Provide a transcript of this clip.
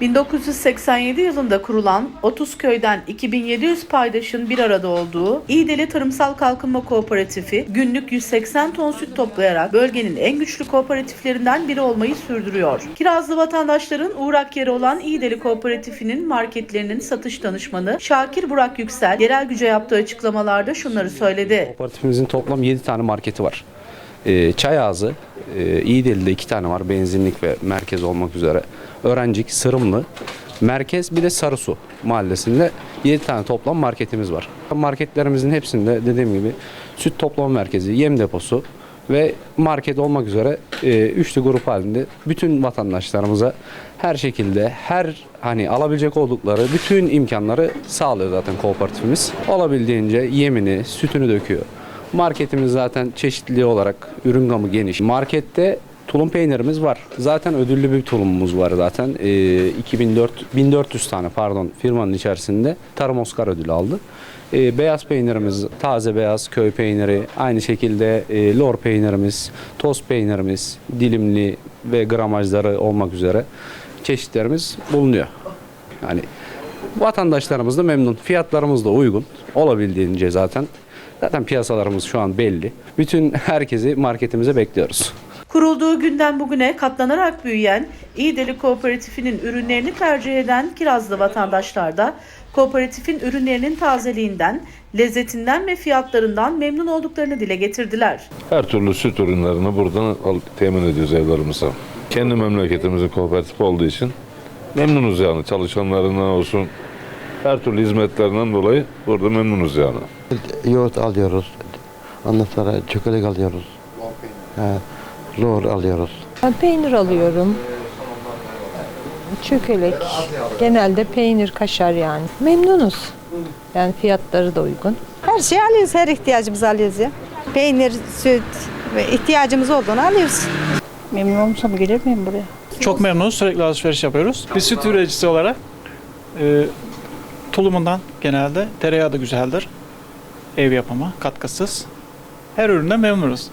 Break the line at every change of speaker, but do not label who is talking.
1987 yılında kurulan 30 köyden 2700 paydaşın bir arada olduğu İğdeli Tarımsal Kalkınma Kooperatifi günlük 180 ton süt toplayarak bölgenin en güçlü kooperatiflerinden biri olmayı sürdürüyor. Kirazlı vatandaşların uğrak yeri olan İğdeli Kooperatifi'nin marketlerinin satış danışmanı Şakir Burak Yüksel yerel güce yaptığı açıklamalarda şunları söyledi.
Kooperatifimizin toplam 7 tane marketi var. Ee, Çay Ağzı, e, İğdeli'de 2 tane var benzinlik ve merkez olmak üzere. Öğrencik, Sırımlı, merkez bir de Sarısu mahallesinde 7 tane toplam marketimiz var. Marketlerimizin hepsinde dediğim gibi süt toplama merkezi, yem deposu ve market olmak üzere e, üçlü grup halinde bütün vatandaşlarımıza her şekilde her hani alabilecek oldukları bütün imkanları sağlıyor zaten kooperatifimiz. Olabildiğince yemini, sütünü döküyor. Marketimiz zaten çeşitli olarak ürün gamı geniş. Markette tulum peynirimiz var. Zaten ödüllü bir tulumumuz var zaten. Ee, 2004 1400 tane pardon firmanın içerisinde Tarım Oscar ödülü aldı. Ee, beyaz peynirimiz, taze beyaz köy peyniri, aynı şekilde e, lor peynirimiz, toz peynirimiz, dilimli ve gramajları olmak üzere çeşitlerimiz bulunuyor. Yani vatandaşlarımız da memnun, fiyatlarımız da uygun olabildiğince zaten. Zaten piyasalarımız şu an belli. Bütün herkesi marketimize bekliyoruz.
Kurulduğu günden bugüne katlanarak büyüyen İğdeli Kooperatifi'nin ürünlerini tercih eden Kirazlı vatandaşlar da kooperatifin ürünlerinin tazeliğinden, lezzetinden ve fiyatlarından memnun olduklarını dile getirdiler.
Her türlü süt ürünlerini buradan al- temin ediyoruz evlerimize. Kendi memleketimizin kooperatifi olduğu için memnunuz yani. Çalışanlarından olsun, her türlü hizmetlerinden dolayı burada memnunuz yani.
Yoğurt alıyoruz. Ondan sonra çökelek alıyoruz. Ha, lor alıyoruz.
Ben peynir alıyorum. Çökelek. Genelde peynir, kaşar yani. Memnunuz. Yani fiyatları da uygun.
Her şeyi alıyoruz, her ihtiyacımızı alıyoruz ya. Peynir, süt ve ihtiyacımız olduğunu alıyoruz. Memnun olmuşsam gelir miyim buraya?
Çok memnunuz. Sürekli alışveriş yapıyoruz. Bir süt üreticisi olarak e, tulumundan genelde tereyağı da güzeldir. Ev yapımı, katkısız. Her üründen memnunuz.